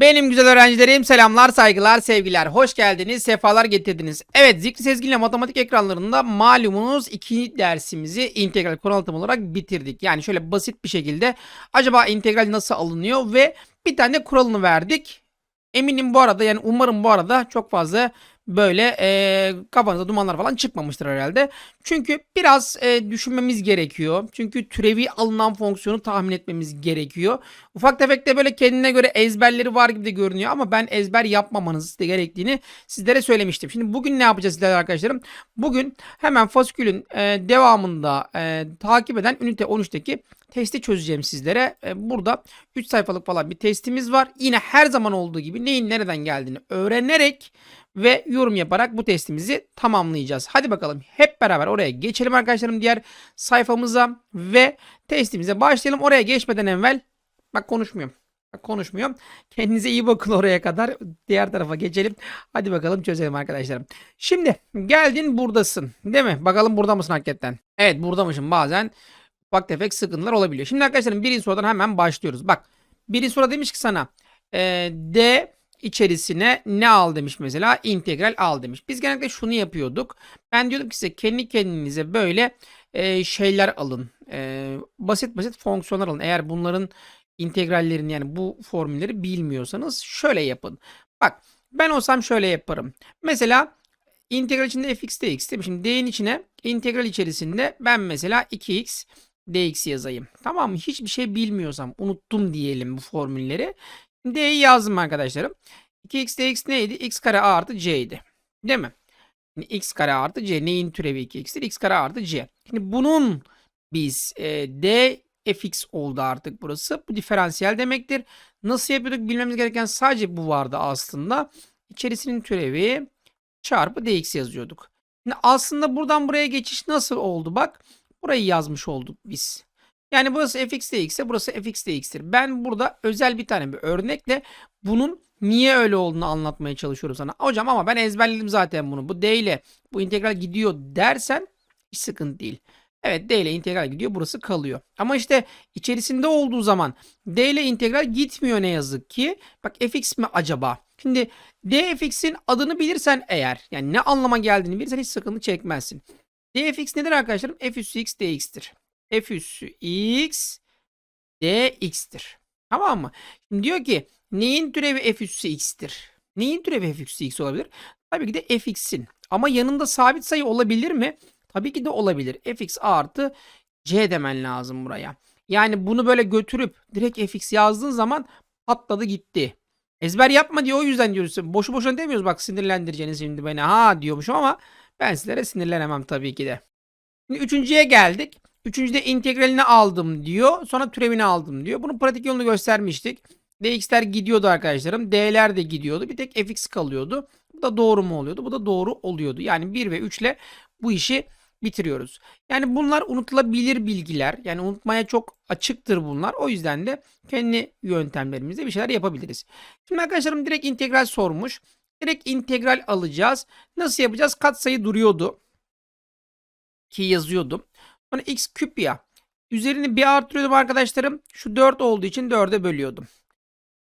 Benim güzel öğrencilerim selamlar, saygılar, sevgiler. Hoş geldiniz, sefalar getirdiniz. Evet, Zikri Sezgin'le matematik ekranlarında malumunuz iki dersimizi integral konu anlatımı olarak bitirdik. Yani şöyle basit bir şekilde acaba integral nasıl alınıyor ve bir tane kuralını verdik. Eminim bu arada yani umarım bu arada çok fazla böyle e, kafanıza dumanlar falan çıkmamıştır herhalde. Çünkü biraz e, düşünmemiz gerekiyor. Çünkü türevi alınan fonksiyonu tahmin etmemiz gerekiyor. Ufak tefek de böyle kendine göre ezberleri var gibi de görünüyor ama ben ezber yapmamanız da gerektiğini sizlere söylemiştim. Şimdi bugün ne yapacağız sizlerle arkadaşlarım? Bugün hemen fasikülün e, devamında e, takip eden ünite 13'teki testi çözeceğim sizlere. E, burada 3 sayfalık falan bir testimiz var. Yine her zaman olduğu gibi neyin nereden geldiğini öğrenerek ve yorum yaparak bu testimizi tamamlayacağız. Hadi bakalım hep beraber oraya geçelim arkadaşlarım diğer sayfamıza ve testimize başlayalım. Oraya geçmeden evvel bak konuşmuyorum. Konuşmuyorum. Kendinize iyi bakın oraya kadar. Diğer tarafa geçelim. Hadi bakalım çözelim arkadaşlarım. Şimdi geldin buradasın. Değil mi? Bakalım burada mısın hakikaten? Evet buradamışım bazen. Ufak tefek sıkıntılar olabiliyor. Şimdi arkadaşlarım birinci sorudan hemen başlıyoruz. Bak birinci soru demiş ki sana e, D içerisine ne al demiş mesela integral al demiş. Biz genellikle şunu yapıyorduk. Ben diyordum ki size kendi kendinize böyle e, şeyler alın. E, basit basit fonksiyonlar alın. Eğer bunların integrallerini yani bu formülleri bilmiyorsanız şöyle yapın. Bak ben olsam şöyle yaparım. Mesela integral içinde fx dx değil mi? Şimdi d'nin içine integral içerisinde ben mesela 2x dx yazayım. Tamam mı? Hiçbir şey bilmiyorsam unuttum diyelim bu formülleri. D'yi yazdım arkadaşlarım. 2x dx neydi? x kare a artı c idi. Değil mi? Şimdi x kare artı c neyin türevi 2x'tir? x kare artı c. Şimdi bunun biz e, d fx oldu artık burası. Bu diferansiyel demektir. Nasıl yapıyorduk bilmemiz gereken sadece bu vardı aslında. İçerisinin türevi çarpı dx yazıyorduk. Şimdi aslında buradan buraya geçiş nasıl oldu? Bak burayı yazmış olduk biz. Yani burası fx dx ise burası fx dx'tir. Ben burada özel bir tane bir örnekle bunun niye öyle olduğunu anlatmaya çalışıyorum sana. Hocam ama ben ezberledim zaten bunu. Bu d ile bu integral gidiyor dersen hiç sıkıntı değil. Evet d ile integral gidiyor burası kalıyor. Ama işte içerisinde olduğu zaman d ile integral gitmiyor ne yazık ki. Bak fx mi acaba? Şimdi dfx'in adını bilirsen eğer yani ne anlama geldiğini bilirsen hiç sıkıntı çekmezsin. dfx nedir arkadaşlarım? f üssü x dx'tir. F üssü x dx'tir. Tamam mı? Şimdi diyor ki neyin türevi f üssü x'tir? Neyin türevi f üssü x olabilir? Tabii ki de fx'in. Ama yanında sabit sayı olabilir mi? Tabii ki de olabilir. fx artı c demen lazım buraya. Yani bunu böyle götürüp direkt fx yazdığın zaman patladı gitti. Ezber yapma diye o yüzden diyoruz. Boşu boşuna demiyoruz bak sinirlendireceğiniz şimdi beni ha diyormuşum ama ben sizlere sinirlenemem tabii ki de. Şimdi üçüncüye geldik. Üçüncüde integralini aldım diyor. Sonra türevini aldım diyor. Bunu pratik yolunu göstermiştik. dx'ler gidiyordu arkadaşlarım. d'ler de gidiyordu. Bir tek fx kalıyordu. Bu da doğru mu oluyordu? Bu da doğru oluyordu. Yani 1 ve 3 ile bu işi bitiriyoruz. Yani bunlar unutulabilir bilgiler. Yani unutmaya çok açıktır bunlar. O yüzden de kendi yöntemlerimizle bir şeyler yapabiliriz. Şimdi arkadaşlarım direkt integral sormuş. Direkt integral alacağız. Nasıl yapacağız? Katsayı duruyordu. Ki yazıyordum. Sonra x küp ya. Üzerini bir artırıyordum arkadaşlarım. Şu 4 olduğu için 4'e bölüyordum.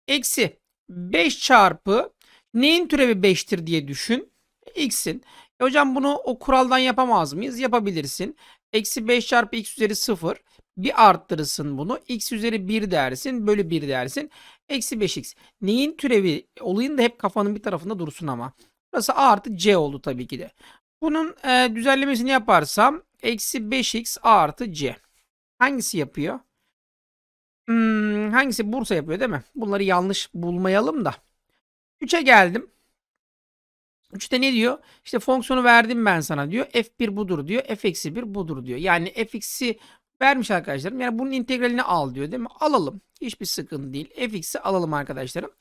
Eksi 5 çarpı neyin türevi 5'tir diye düşün. X'in. E hocam bunu o kuraldan yapamaz mıyız? Yapabilirsin. Eksi 5 çarpı x üzeri 0. Bir arttırırsın bunu. x üzeri 1 dersin. Bölü 1 dersin. Eksi 5x. Neyin türevi? Olayın da hep kafanın bir tarafında dursun ama. Burası artı c oldu tabii ki de. Bunun e, düzenlemesini yaparsam eksi 5x a artı c. Hangisi yapıyor? Hmm, hangisi Bursa yapıyor değil mi? Bunları yanlış bulmayalım da. 3'e geldim. 3'te ne diyor? İşte fonksiyonu verdim ben sana diyor. F1 budur diyor. F eksi 1 budur diyor. Yani fx'i vermiş arkadaşlarım. Yani bunun integralini al diyor değil mi? Alalım. Hiçbir sıkıntı değil. fx'i alalım arkadaşlarım.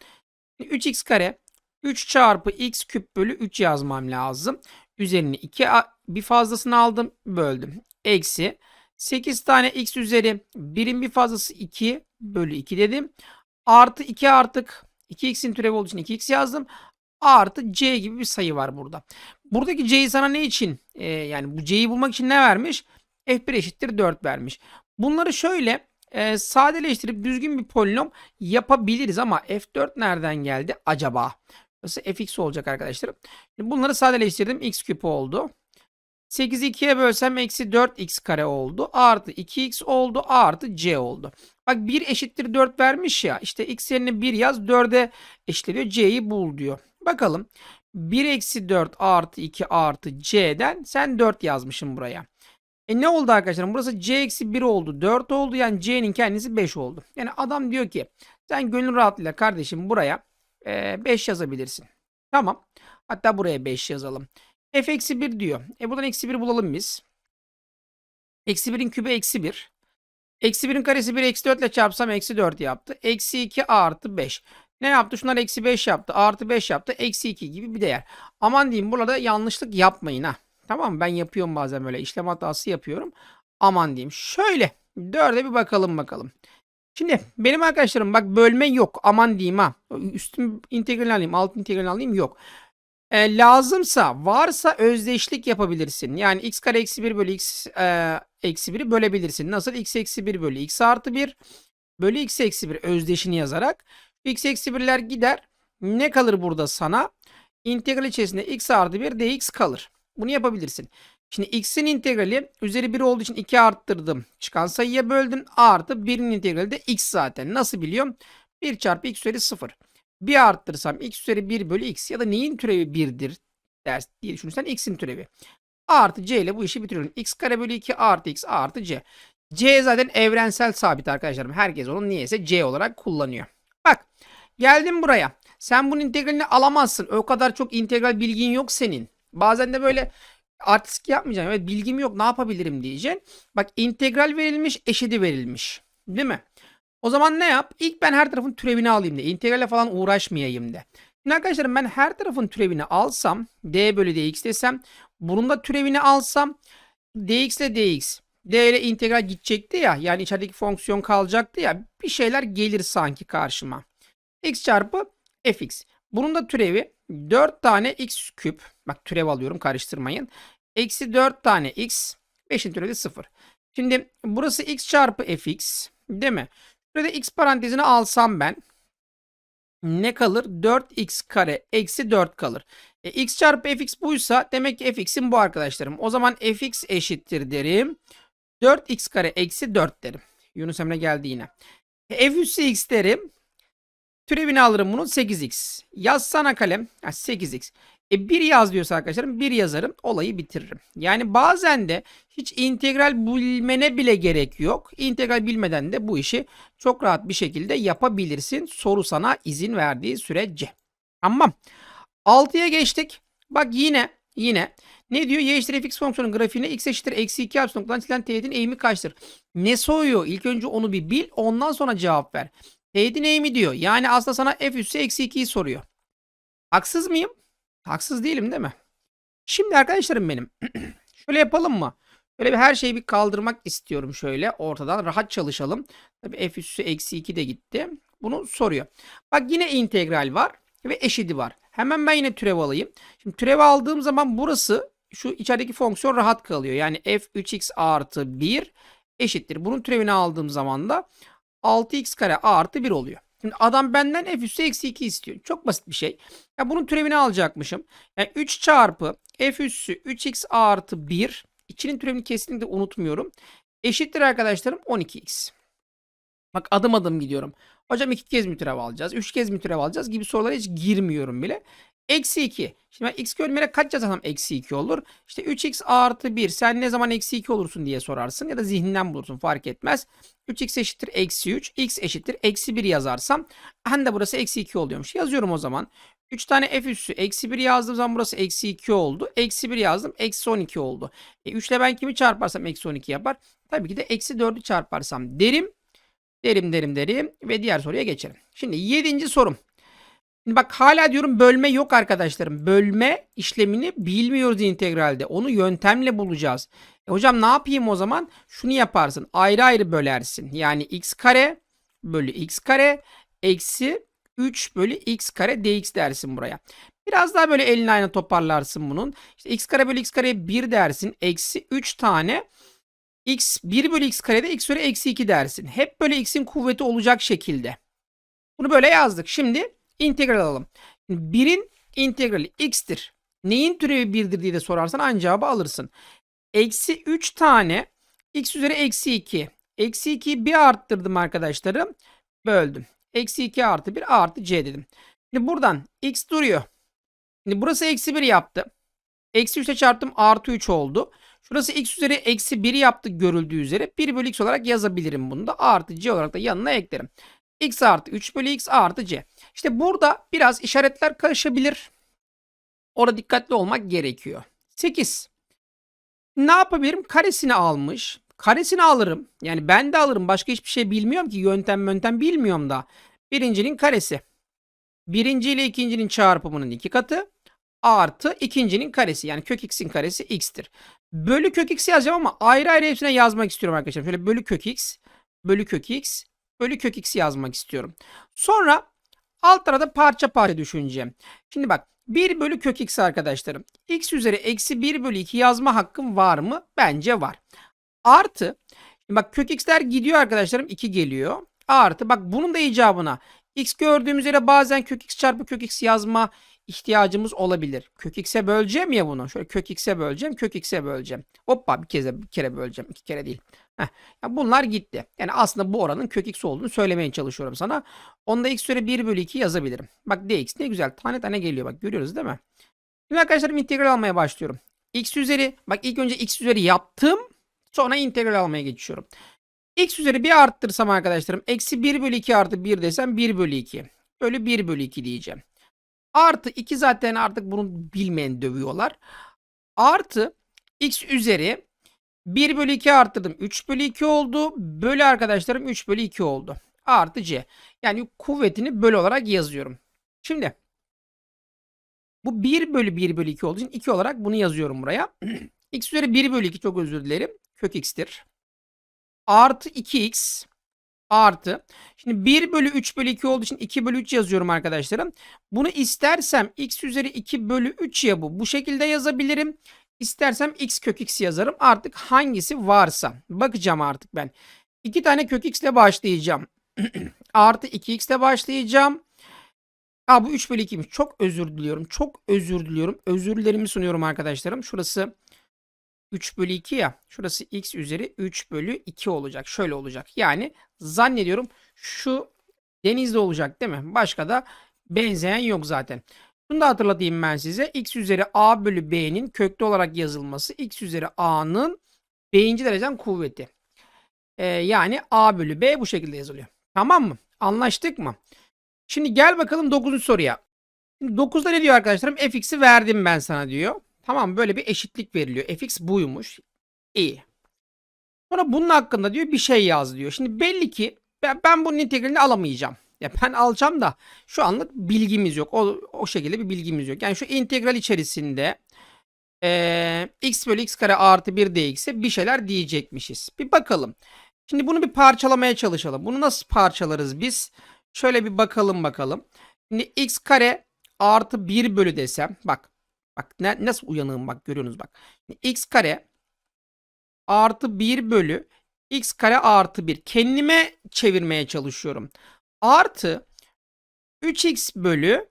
3x kare 3 çarpı x küp bölü 3 yazmam lazım. Üzerini 2 bir fazlasını aldım. Böldüm. Eksi 8 tane x üzeri 1'in bir fazlası 2 bölü 2 dedim. Artı 2 artık 2x'in türevi olduğu için 2x yazdım. Artı C gibi bir sayı var burada. Buradaki C'yi sana ne için? Ee, yani bu C'yi bulmak için ne vermiş? F1 eşittir 4 vermiş. Bunları şöyle e, sadeleştirip düzgün bir polinom yapabiliriz ama f4 nereden geldi acaba? Burası fx olacak arkadaşlar. Şimdi bunları sadeleştirdim. x küp oldu. 8'i 2'ye bölsem eksi 4x kare oldu. Artı 2x oldu. Artı c oldu. Bak 1 eşittir 4 vermiş ya. İşte x yerine 1 yaz 4'e eşitleniyor. c'yi bul diyor. Bakalım. 1 eksi 4 artı 2 artı c'den sen 4 yazmışsın buraya. E ne oldu arkadaşlar? Burası c eksi 1 oldu. 4 oldu. Yani c'nin kendisi 5 oldu. Yani adam diyor ki sen gönül rahatlığıyla kardeşim buraya 5 yazabilirsin. Tamam. Hatta buraya 5 yazalım. f eksi 1 diyor. E buradan eksi 1 bulalım biz. Eksi 1'in kübü eksi 1. Eksi 1'in karesi 1 eksi 4 ile çarpsam eksi 4 yaptı. Eksi 2 artı 5. Ne yaptı? Şunlar eksi 5 yaptı. Artı 5 yaptı. Eksi 2 gibi bir değer. Aman diyeyim burada yanlışlık yapmayın ha. Tamam mı? Ben yapıyorum bazen böyle işlem hatası yapıyorum. Aman diyeyim. Şöyle 4'e bir bakalım bakalım. Şimdi benim arkadaşlarım bak bölme yok. Aman diyeyim ha. Üstüm integralini alayım. Alt integralini alayım. Yok. E, lazımsa varsa özdeşlik yapabilirsin. Yani x kare eksi 1 bölü x e, eksi 1'i bölebilirsin. Nasıl? x eksi 1 bölü x artı 1 bölü x eksi 1 özdeşini yazarak x eksi 1'ler gider. Ne kalır burada sana? İntegral içerisinde x artı 1 dx kalır. Bunu yapabilirsin. Şimdi x'in integrali üzeri 1 olduğu için 2 arttırdım. Çıkan sayıya böldüm. Artı 1'in integrali de x zaten. Nasıl biliyorum? 1 çarpı x üzeri 0. Bir arttırsam x üzeri 1 bölü x ya da neyin türevi 1'dir ders diye düşünürsen x'in türevi. Artı c ile bu işi bitiriyorum. x kare bölü 2 artı x artı c. c zaten evrensel sabit arkadaşlarım. Herkes onu niyeyse c olarak kullanıyor. Bak geldim buraya. Sen bunun integralini alamazsın. O kadar çok integral bilgin yok senin. Bazen de böyle artistik yapmayacaksın. Evet bilgim yok ne yapabilirim diyeceksin. Bak integral verilmiş eşidi verilmiş. Değil mi? O zaman ne yap? İlk ben her tarafın türevini alayım de. İntegralle falan uğraşmayayım de. Şimdi arkadaşlarım ben her tarafın türevini alsam d bölü dx desem bunun da türevini alsam dx ile dx d ile integral gidecekti ya yani içerideki fonksiyon kalacaktı ya bir şeyler gelir sanki karşıma. x çarpı fx. Bunun da türevi 4 tane x küp. Bak türev alıyorum karıştırmayın. Eksi 4 tane x. 5'in türevi 0. Şimdi burası x çarpı fx. Değil mi? Burada x parantezini alsam ben. Ne kalır? 4x kare eksi 4 kalır. E, x çarpı fx buysa demek ki fx'im bu arkadaşlarım. O zaman fx eşittir derim. 4x kare eksi 4 derim. Yunus Emre geldi yine. E, f üssü x derim. Türevini alırım bunun 8x. Yazsana kalem. Ha, 8x. E 1 yaz diyorsa arkadaşlarım 1 yazarım olayı bitiririm. Yani bazen de hiç integral bilmene bile gerek yok. İntegral bilmeden de bu işi çok rahat bir şekilde yapabilirsin. Soru sana izin verdiği sürece. Tamam. 6'ya geçtik. Bak yine yine ne diyor? Y eşittir fx fonksiyonun grafiğine x eşittir eksi 2 artı noktadan çizilen teğetin eğimi kaçtır? Ne soruyor? İlk önce onu bir bil ondan sonra cevap ver. Teğetin eğimi diyor. Yani aslında sana f üssü eksi 2'yi soruyor. Haksız mıyım? Haksız değilim değil mi? Şimdi arkadaşlarım benim. şöyle yapalım mı? Böyle bir her şeyi bir kaldırmak istiyorum şöyle ortadan. Rahat çalışalım. Tabii f üssü eksi 2 de gitti. Bunu soruyor. Bak yine integral var ve eşidi var. Hemen ben yine türev alayım. Şimdi türev aldığım zaman burası şu içerideki fonksiyon rahat kalıyor. Yani f 3x artı 1 eşittir. Bunun türevini aldığım zaman da 6x kare artı 1 oluyor. Şimdi adam benden f üssü eksi 2 istiyor. Çok basit bir şey. Ya bunun türevini alacakmışım. Yani 3 çarpı f üssü 3x artı 1. İçinin türevini kesinlikle unutmuyorum. Eşittir arkadaşlarım 12x. Bak adım adım gidiyorum. Hocam iki kez mi türev alacağız? Üç kez mi türev alacağız? Gibi sorulara hiç girmiyorum bile. Eksi 2. Şimdi ben x bölümüne kaç yazarsam eksi 2 olur. İşte 3x artı 1 sen ne zaman eksi 2 olursun diye sorarsın. Ya da zihninden bulursun fark etmez. 3x eşittir eksi 3. x eşittir eksi 1 yazarsam. Hem de burası eksi 2 oluyormuş. Yazıyorum o zaman. 3 tane f üssü eksi 1 yazdığım zaman burası eksi 2 oldu. Eksi 1 yazdım. Eksi 12 oldu. E 3 ile ben kimi çarparsam eksi 12 yapar. Tabii ki de eksi 4'ü çarparsam derim. Derim derim derim. Ve diğer soruya geçelim. Şimdi 7. sorum. Şimdi bak hala diyorum bölme yok arkadaşlarım. Bölme işlemini bilmiyoruz integralde. Onu yöntemle bulacağız. E hocam ne yapayım o zaman? Şunu yaparsın. Ayrı ayrı bölersin. Yani x kare bölü x kare eksi 3 bölü x kare dx dersin buraya. Biraz daha böyle elini aynı toparlarsın bunun. İşte x kare bölü x kareye 1 dersin. Eksi 3 tane x 1 bölü x karede x üzeri eksi 2 dersin. Hep böyle x'in kuvveti olacak şekilde. Bunu böyle yazdık. Şimdi integral alalım. 1'in integrali x'tir. Neyin türevi 1'dir diye de sorarsan aynı cevabı alırsın. Eksi 3 tane x üzeri eksi 2. Eksi 2'yi bir arttırdım arkadaşlarım. Böldüm. Eksi 2 artı 1 artı c dedim. Şimdi buradan x duruyor. Şimdi burası eksi 1 yaptı. Eksi 3'e çarptım artı 3 oldu. Şurası x üzeri eksi 1 yaptı görüldüğü üzere. 1 bölü x olarak yazabilirim bunu da. Artı c olarak da yanına eklerim. x artı 3 bölü x artı c. İşte burada biraz işaretler karışabilir. Orada dikkatli olmak gerekiyor. 8. Ne yapabilirim? Karesini almış. Karesini alırım. Yani ben de alırım. Başka hiçbir şey bilmiyorum ki. Yöntem yöntem bilmiyorum da. Birincinin karesi. Birinci ile ikincinin çarpımının iki katı. Artı ikincinin karesi. Yani kök x'in karesi x'tir. Bölü kök x yazacağım ama ayrı ayrı hepsine yazmak istiyorum arkadaşlar. Şöyle bölü kök x. Bölü kök x. Bölü kök x yazmak istiyorum. Sonra alt tarafa parça parça düşüneceğim. Şimdi bak 1 bölü kök x arkadaşlarım. x üzeri eksi 1 bölü 2 yazma hakkım var mı? Bence var. Artı bak kök x'ler gidiyor arkadaşlarım 2 geliyor. Artı bak bunun da icabına x gördüğümüz yere bazen kök x çarpı kök x yazma ihtiyacımız olabilir. Kök x'e böleceğim ya bunu. Şöyle kök x'e böleceğim, kök x'e böleceğim. Hoppa bir kez bir kere böleceğim. iki kere değil. Heh. Ya bunlar gitti. Yani aslında bu oranın kök x olduğunu söylemeye çalışıyorum sana. Onda x üzeri 1 bölü 2 yazabilirim. Bak dx ne güzel tane tane geliyor bak görüyoruz değil mi? Şimdi arkadaşlarım integral almaya başlıyorum. x üzeri bak ilk önce x üzeri yaptım. Sonra integral almaya geçiyorum. x üzeri bir arttırsam arkadaşlarım eksi 1 bölü 2 artı 1 desem 1 bölü 2. Bölü 1 bölü 2 diyeceğim. Artı 2 zaten artık bunu bilmeyen dövüyorlar. Artı x üzeri 1 bölü 2 arttırdım. 3 bölü 2 oldu. Bölü arkadaşlarım 3 bölü 2 oldu. Artı c. Yani kuvvetini bölü olarak yazıyorum. Şimdi bu 1 bölü 1 bölü 2 olduğu için 2 olarak bunu yazıyorum buraya. x üzeri 1 bölü 2 çok özür dilerim. Kök x'tir. Artı 2x artı. Şimdi 1 bölü 3 bölü 2 olduğu için 2 bölü 3 yazıyorum arkadaşlarım. Bunu istersem x üzeri 2 bölü 3 ya bu. Bu şekilde yazabilirim. İstersem x kök x yazarım. Artık hangisi varsa. Bakacağım artık ben. 2 tane kök x ile başlayacağım. Artı 2x ile başlayacağım. Aa bu 3 bölü 2'ymiş. Çok özür diliyorum. Çok özür diliyorum. Özürlerimi sunuyorum arkadaşlarım. Şurası 3 bölü 2 ya. Şurası x üzeri 3 bölü 2 olacak. Şöyle olacak. Yani zannediyorum şu denizde olacak değil mi? Başka da benzeyen yok zaten. Bunu da hatırlatayım ben size. x üzeri a bölü b'nin köklü olarak yazılması x üzeri a'nın b'inci derecen kuvveti. Ee, yani a bölü b bu şekilde yazılıyor. Tamam mı? Anlaştık mı? Şimdi gel bakalım 9. soruya. 9'da ne diyor arkadaşlarım? fx'i verdim ben sana diyor. Tamam böyle bir eşitlik veriliyor. fx buymuş. İyi. Sonra bunun hakkında diyor bir şey yaz diyor. Şimdi belli ki ben, ben bunun integralini alamayacağım. Ya ben alacağım da şu anlık bilgimiz yok. O, o şekilde bir bilgimiz yok. Yani şu integral içerisinde e, x bölü x kare artı 1 dx'e bir şeyler diyecekmişiz. Bir bakalım. Şimdi bunu bir parçalamaya çalışalım. Bunu nasıl parçalarız biz? Şöyle bir bakalım bakalım. Şimdi x kare artı 1 bölü desem. Bak. Bak ne, nasıl uyanığım bak görüyorsunuz bak. X kare artı 1 bölü x kare artı 1. Kendime çevirmeye çalışıyorum. Artı 3x bölü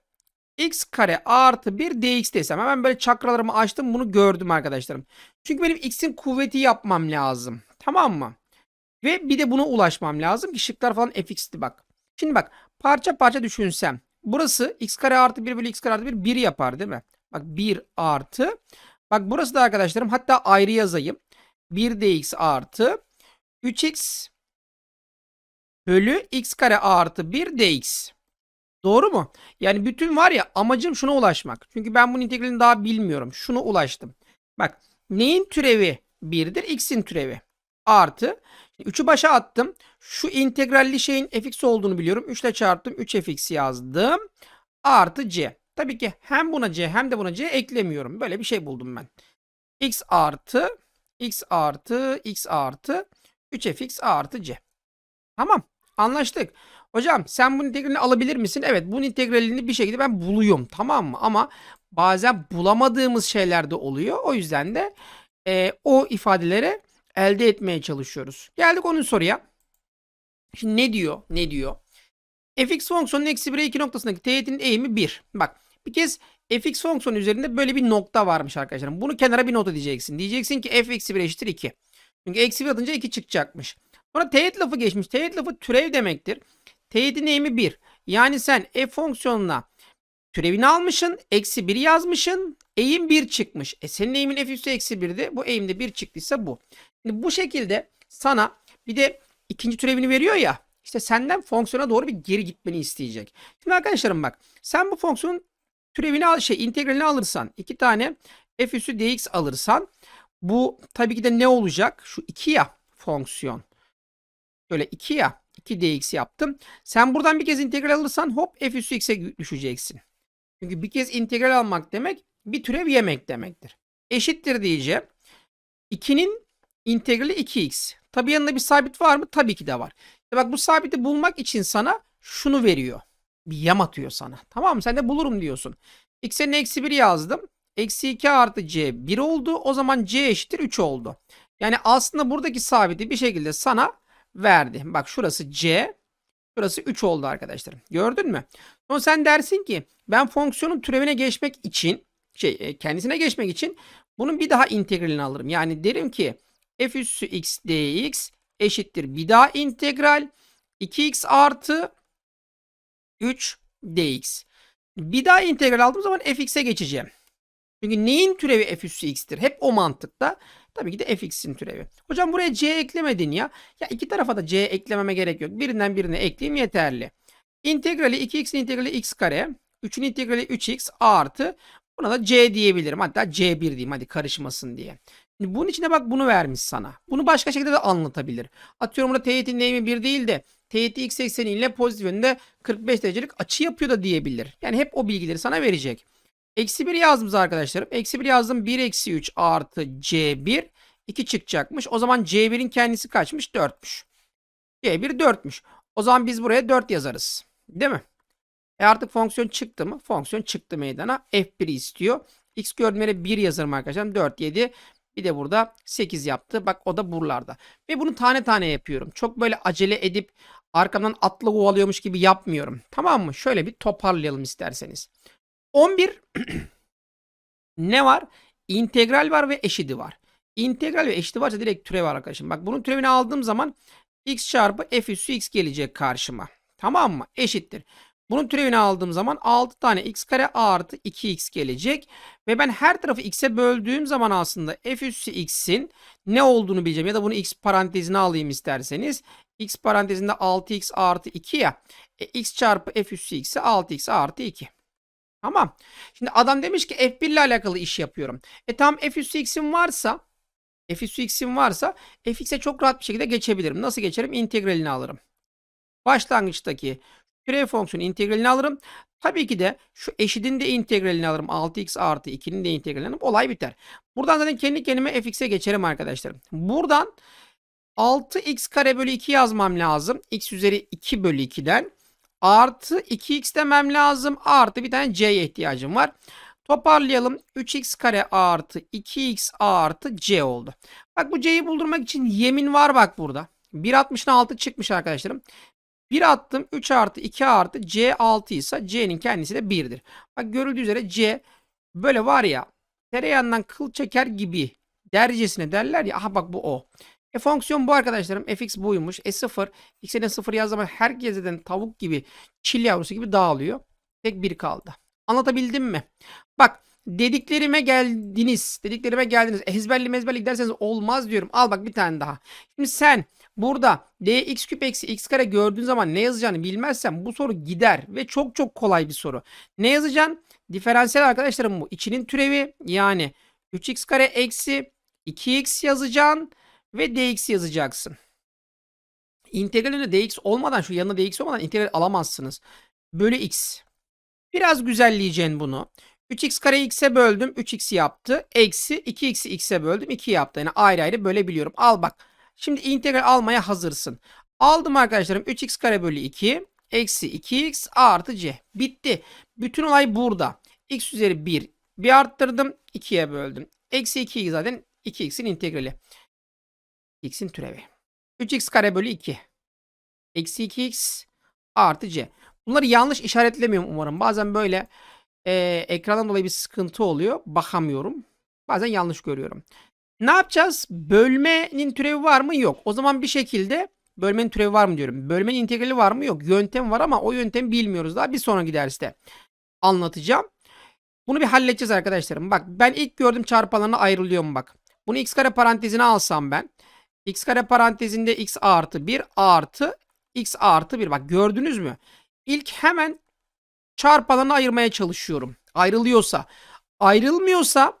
x kare artı 1 dx desem. Hemen böyle çakralarımı açtım bunu gördüm arkadaşlarım. Çünkü benim x'in kuvveti yapmam lazım. Tamam mı? Ve bir de buna ulaşmam lazım ki şıklar falan fx'ti bak. Şimdi bak parça parça düşünsem. Burası x kare artı 1 bölü x kare artı 1 1 yapar değil mi? Bak 1 artı. Bak burası da arkadaşlarım hatta ayrı yazayım. 1 dx artı 3x bölü x kare artı 1 dx. Doğru mu? Yani bütün var ya amacım şuna ulaşmak. Çünkü ben bunun integralini daha bilmiyorum. Şuna ulaştım. Bak neyin türevi 1'dir? X'in türevi. Artı. 3'ü başa attım. Şu integralli şeyin fx olduğunu biliyorum. 3 ile çarptım. 3fx yazdım. Artı c. Tabii ki hem buna c hem de buna c eklemiyorum. Böyle bir şey buldum ben. x artı x artı x artı 3fx artı c. Tamam. Anlaştık. Hocam sen bunun integralini alabilir misin? Evet bunun integralini bir şekilde ben buluyorum. Tamam mı? Ama bazen bulamadığımız şeyler de oluyor. O yüzden de e, o ifadelere elde etmeye çalışıyoruz. Geldik onun soruya. Şimdi ne diyor? Ne diyor? fx fonksiyonun eksi 1'e 2 noktasındaki teğetin eğimi 1. Bak bir kez fx fonksiyonu üzerinde böyle bir nokta varmış arkadaşlar. Bunu kenara bir nota diyeceksin. Diyeceksin ki f eksi 1 eşittir 2. Çünkü eksi 1 atınca 2 çıkacakmış. Sonra teğet lafı geçmiş. Teğet lafı türev demektir. Teğetin eğimi 1. Yani sen f fonksiyonuna türevini almışsın. Eksi 1 yazmışsın. Eğim 1 çıkmış. E senin eğimin f üstü eksi 1'di. Bu eğimde 1 çıktıysa bu. Şimdi bu şekilde sana bir de ikinci türevini veriyor ya. İşte senden fonksiyona doğru bir geri gitmeni isteyecek. Şimdi arkadaşlarım bak. Sen bu fonksiyonun türevini al, şey integralini alırsan iki tane f üssü dx alırsan bu tabii ki de ne olacak? Şu 2 ya fonksiyon. Şöyle 2 ya 2 dx yaptım. Sen buradan bir kez integral alırsan hop f üssü x'e düşeceksin. Çünkü bir kez integral almak demek bir türev yemek demektir. Eşittir diyeceğim. 2'nin integrali 2x. Tabii yanında bir sabit var mı? Tabii ki de var. İşte bak bu sabiti bulmak için sana şunu veriyor. Bir yam atıyor sana. Tamam mı? Sen de bulurum diyorsun. X'e eksi 1 yazdım. Eksi 2 artı c 1 oldu. O zaman c eşittir 3 oldu. Yani aslında buradaki sabiti bir şekilde sana verdi. Bak şurası c. Şurası 3 oldu arkadaşlarım. Gördün mü? Sonra sen dersin ki ben fonksiyonun türevine geçmek için şey e, kendisine geçmek için bunun bir daha integralini alırım. Yani derim ki f üssü x dx eşittir bir daha integral 2x artı 3 dx. Bir daha integral aldığım zaman fx'e geçeceğim. Çünkü neyin türevi f üssü x'tir? Hep o mantıkta. Tabii ki de fx'in türevi. Hocam buraya c eklemedin ya. Ya iki tarafa da c eklememe gerek yok. Birinden birine ekleyeyim yeterli. İntegrali 2x'in integrali x kare. 3'ün integrali 3x artı. Buna da c diyebilirim. Hatta c1 diyeyim hadi karışmasın diye. Bunun içine bak bunu vermiş sana. Bunu başka şekilde de anlatabilir. Atıyorum burada teğetin eğimi 1 değil de teğeti x ekseni ile pozitif yönünde 45 derecelik açı yapıyor da diyebilir. Yani hep o bilgileri sana verecek. Eksi 1 yazdım arkadaşlarım. Eksi 1 yazdım 1 eksi 3 artı c1 2 çıkacakmış. O zaman c1'in kendisi kaçmış? 4'müş. c1 4'müş. O zaman biz buraya 4 yazarız. Değil mi? E artık fonksiyon çıktı mı? Fonksiyon çıktı meydana. F1 istiyor. X gördüğüm 1 yazarım arkadaşlar. 4, 7. Bir de burada 8 yaptı. Bak o da buralarda. Ve bunu tane tane yapıyorum. Çok böyle acele edip arkamdan atla kovalıyormuş gibi yapmıyorum. Tamam mı? Şöyle bir toparlayalım isterseniz. 11 ne var? İntegral var ve eşidi var. İntegral ve eşidi varsa direkt türev var arkadaşım. Bak bunun türevini aldığım zaman x çarpı f üssü x gelecek karşıma. Tamam mı? Eşittir. Bunun türevini aldığım zaman 6 tane x kare artı 2x gelecek. Ve ben her tarafı x'e böldüğüm zaman aslında f üssü x'in ne olduğunu bileceğim. Ya da bunu x parantezine alayım isterseniz. X parantezinde 6x artı 2 ya. E, x çarpı f üssü x'i 6x artı 2. Tamam. Şimdi adam demiş ki F1 ile alakalı iş yapıyorum. E tamam F üssü x'im varsa F üssü x'im varsa fx'e çok rahat bir şekilde geçebilirim. Nasıl geçerim? İntegralini alırım. Başlangıçtaki türev fonksiyonu integralini alırım. Tabii ki de şu eşidin de integralini alırım. 6x artı 2'nin de integralini alırım. Olay biter. Buradan zaten kendi kendime fx'e geçerim arkadaşlarım. Buradan 6x kare bölü 2 yazmam lazım. x üzeri 2 bölü 2'den. Artı 2x demem lazım. Artı bir tane c'ye ihtiyacım var. Toparlayalım. 3x kare artı 2x artı c oldu. Bak bu c'yi buldurmak için yemin var bak burada. 1.60'ın 6 çıkmış arkadaşlarım. 1 attım 3 artı 2 artı c 6 ise c'nin kendisi de 1'dir. Bak görüldüğü üzere c böyle var ya tereyağından kıl çeker gibi dercesine derler ya aha bak bu o. E fonksiyon bu arkadaşlarım. fx buymuş. E 0. X'e de 0 yaz zaman herkesten tavuk gibi çil yavrusu gibi dağılıyor. Tek bir kaldı. Anlatabildim mi? Bak dediklerime geldiniz. Dediklerime geldiniz. Ezberli mezberli derseniz olmaz diyorum. Al bak bir tane daha. Şimdi sen burada dx küp eksi x kare gördüğün zaman ne yazacağını bilmezsen bu soru gider. Ve çok çok kolay bir soru. Ne yazacaksın? Diferansiyel arkadaşlarım bu. İçinin türevi yani 3x kare eksi 2x yazacaksın ve dx yazacaksın. İntegralinde dx olmadan şu yanına dx olmadan integral alamazsınız. Bölü x. Biraz güzelleyeceksin bunu. 3x kare x'e böldüm 3x yaptı. Eksi 2x'i x'e böldüm 2 yaptı. Yani ayrı ayrı bölebiliyorum. Al bak. Şimdi integral almaya hazırsın. Aldım arkadaşlarım 3x kare bölü 2. Eksi 2x artı c. Bitti. Bütün olay burada. x üzeri 1. Bir arttırdım 2'ye böldüm. Eksi 2 zaten 2x'in integrali. X'in türevi. 3x kare bölü 2. Eksi 2x artı c. Bunları yanlış işaretlemiyorum umarım. Bazen böyle e, ekrandan dolayı bir sıkıntı oluyor. Bakamıyorum. Bazen yanlış görüyorum. Ne yapacağız? Bölmenin türevi var mı? Yok. O zaman bir şekilde bölmenin türevi var mı diyorum. Bölmenin integrali var mı? Yok. Yöntem var ama o yöntemi bilmiyoruz daha. Bir sonraki derste anlatacağım. Bunu bir halledeceğiz arkadaşlarım. Bak ben ilk gördüm çarpanlarına ayrılıyorum bak. Bunu x kare parantezine alsam ben. X kare parantezinde x artı 1 artı x artı 1. Bak gördünüz mü? İlk hemen çarpanlarını ayırmaya çalışıyorum. Ayrılıyorsa. Ayrılmıyorsa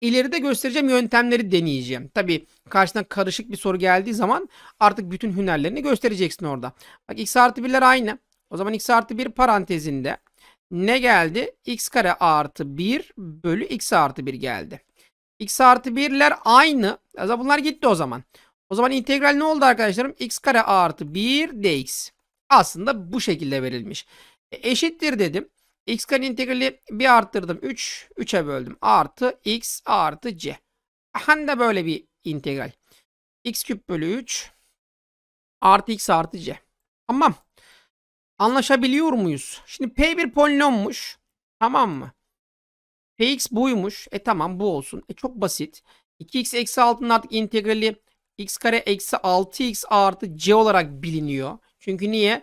ileride göstereceğim yöntemleri deneyeceğim. Tabii karşına karışık bir soru geldiği zaman artık bütün hünerlerini göstereceksin orada. Bak x artı 1'ler aynı. O zaman x artı 1 parantezinde ne geldi? x kare artı 1 bölü x artı 1 geldi. X artı 1'ler aynı. Zaman bunlar gitti o zaman. O zaman integral ne oldu arkadaşlarım? x kare artı 1 dx. Aslında bu şekilde verilmiş. E, eşittir dedim. x kare integrali bir arttırdım. 3. 3'e böldüm. Artı x artı c. Hani de böyle bir integral. x küp bölü 3 artı x artı c. Tamam. Anlaşabiliyor muyuz? Şimdi P bir polinommuş. Tamam mı? Px buymuş. E tamam bu olsun. E çok basit. 2x eksi 6'nın artık integrali x kare eksi 6x artı c olarak biliniyor. Çünkü niye?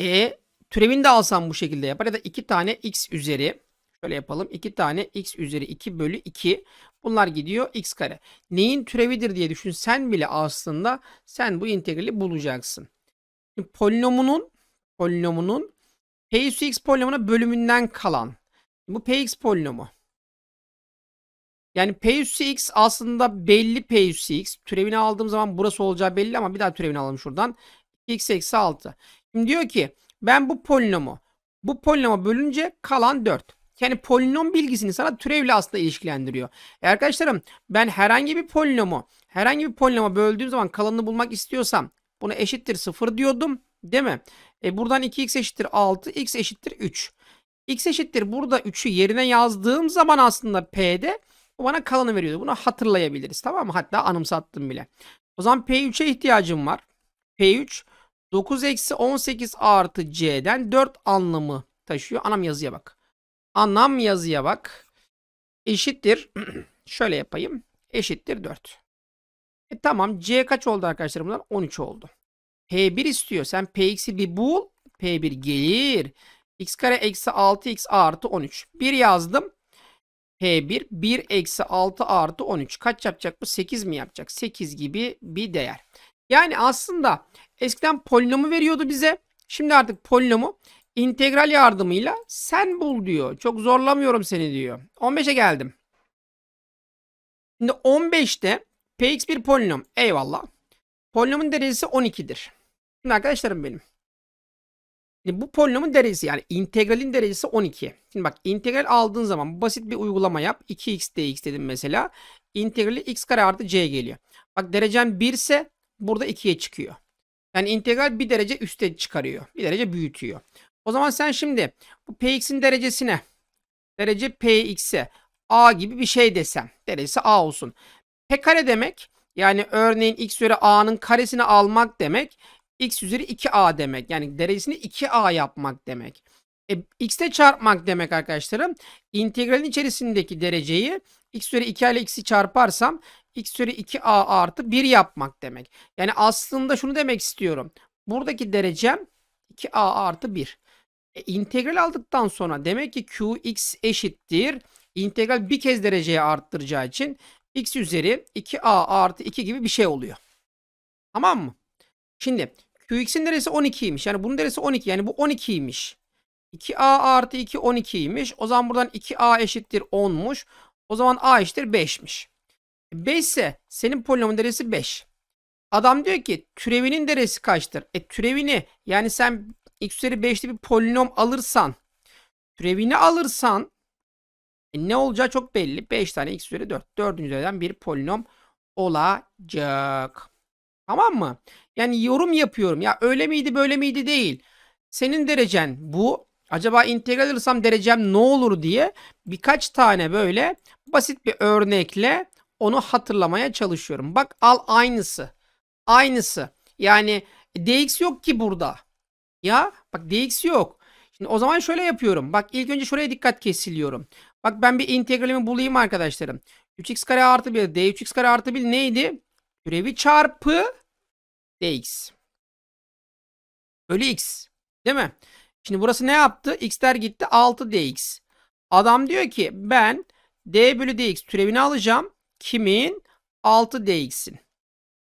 E türevini de alsam bu şekilde yapar. Ya da 2 tane x üzeri. Şöyle yapalım. 2 tane x üzeri 2 bölü 2. Bunlar gidiyor x kare. Neyin türevidir diye düşünsen bile aslında sen bu integrali bulacaksın. Şimdi polinomunun polinomunun p polinomuna bölümünden kalan. Bu px polinomu. Yani p aslında belli p. Türevini aldığım zaman burası olacağı belli ama bir daha türevini alalım şuradan. x eksi 6. Şimdi diyor ki ben bu polinomu bu polinoma bölünce kalan 4. Yani polinom bilgisini sana türevle aslında ilişkilendiriyor. E arkadaşlarım ben herhangi bir polinomu herhangi bir polinoma böldüğüm zaman kalanını bulmak istiyorsam bunu eşittir 0 diyordum. Değil mi? E buradan 2x eşittir 6, x eşittir 3. x eşittir burada 3'ü yerine yazdığım zaman aslında p'de bu bana kalanı veriyordu. Bunu hatırlayabiliriz. Tamam mı? Hatta anımsattım bile. O zaman P3'e ihtiyacım var. P3 9 eksi 18 artı C'den 4 anlamı taşıyor. Anam yazıya bak. Anlam yazıya bak. Eşittir. Şöyle yapayım. Eşittir 4. E tamam. C kaç oldu arkadaşlar bunlar? 13 oldu. P1 istiyor. Sen Px'i bir bul. P1 gelir. X kare eksi 6x artı 13. 1 yazdım. P1 1 eksi 6 artı 13. Kaç yapacak bu? 8 mi yapacak? 8 gibi bir değer. Yani aslında eskiden polinomu veriyordu bize. Şimdi artık polinomu integral yardımıyla sen bul diyor. Çok zorlamıyorum seni diyor. 15'e geldim. Şimdi 15'te px bir polinom. Eyvallah. Polinomun derecesi 12'dir. Şimdi arkadaşlarım benim. Şimdi bu polinomun derecesi yani integralin derecesi 12. Şimdi bak integral aldığın zaman basit bir uygulama yap. 2x dx dedim mesela. İntegrali x kare artı c geliyor. Bak derecen 1 ise burada 2'ye çıkıyor. Yani integral bir derece üste çıkarıyor. Bir derece büyütüyor. O zaman sen şimdi bu px'in derecesine derece px'e a gibi bir şey desem. Derecesi a olsun. P kare demek yani örneğin x üzeri a'nın karesini almak demek x üzeri 2a demek. Yani derecesini 2a yapmak demek. E, x'te çarpmak demek arkadaşlarım. İntegralin içerisindeki dereceyi x üzeri 2 ile x'i çarparsam x üzeri 2a artı 1 yapmak demek. Yani aslında şunu demek istiyorum. Buradaki derecem 2a artı 1. E, integral aldıktan sonra demek ki qx eşittir. İntegral bir kez dereceye arttıracağı için x üzeri 2a artı 2 gibi bir şey oluyor. Tamam mı? Şimdi Qx'in deresi 12'ymiş. Yani bunun deresi 12. Yani bu 12'ymiş. 2a artı 2 12'ymiş. O zaman buradan 2a eşittir 10'muş. O zaman a eşittir 5'miş. 5 ise senin polinomun deresi 5. Adam diyor ki türevinin deresi kaçtır? E türevini yani sen x üzeri 5'li bir polinom alırsan türevini alırsan e, ne olacağı çok belli. 5 tane x üzeri 4. 4. üzerinden bir polinom olacak. Tamam mı? Yani yorum yapıyorum. Ya öyle miydi böyle miydi değil. Senin derecen bu. Acaba integral alırsam derecem ne olur diye birkaç tane böyle basit bir örnekle onu hatırlamaya çalışıyorum. Bak al aynısı. Aynısı. Yani dx yok ki burada. Ya bak dx yok. Şimdi o zaman şöyle yapıyorum. Bak ilk önce şuraya dikkat kesiliyorum. Bak ben bir integralimi bulayım arkadaşlarım. 3x kare artı 1 d 3x kare artı 1 neydi? Türevi çarpı dx. Bölü x. Değil mi? Şimdi burası ne yaptı? x'ler gitti 6 dx. Adam diyor ki ben d bölü dx türevini alacağım. Kimin? 6 dx'in.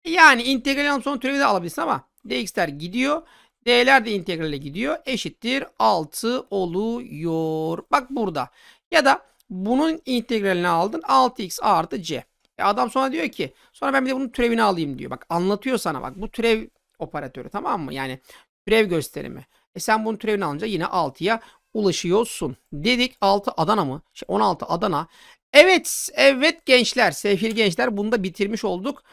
Yani integralin sonra türevi de alabilirsin ama dx'ler gidiyor. D'ler de integrale gidiyor. Eşittir 6 oluyor. Bak burada. Ya da bunun integralini aldın 6x artı c. E adam sonra diyor ki sonra ben bir de bunun türevini alayım diyor. Bak anlatıyor sana bak bu türev operatörü tamam mı? Yani türev gösterimi. E sen bunun türevini alınca yine 6'ya ulaşıyorsun. Dedik 6 Adana mı? Şey 16 Adana. Evet, evet gençler, sevgili gençler bunu da bitirmiş olduk.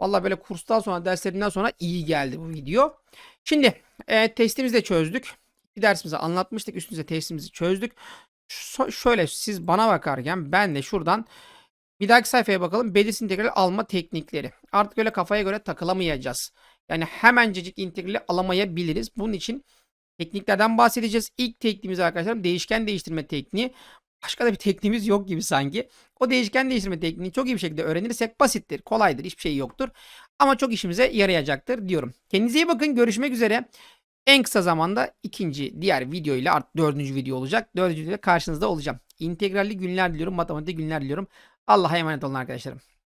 Vallahi böyle kurstan sonra, derslerinden sonra iyi geldi bu video. Şimdi e, testimizi de çözdük. Bir dersimizi anlatmıştık. Üstünüze testimizi çözdük. Ş- şöyle siz bana bakarken ben de şuradan bir dahaki sayfaya bakalım. Belirsiz integral alma teknikleri. Artık öyle kafaya göre takılamayacağız. Yani hemencecik integrali alamayabiliriz. Bunun için tekniklerden bahsedeceğiz. İlk tekniğimiz arkadaşlar değişken değiştirme tekniği. Başka da bir tekniğimiz yok gibi sanki. O değişken değiştirme tekniğini çok iyi bir şekilde öğrenirsek basittir, kolaydır, hiçbir şey yoktur. Ama çok işimize yarayacaktır diyorum. Kendinize iyi bakın. Görüşmek üzere. En kısa zamanda ikinci diğer video ile artık dördüncü video olacak. Dördüncü videoda karşınızda olacağım. İntegralli günler diliyorum. Matematik günler diliyorum. Allah'a emanet olun arkadaşlarım.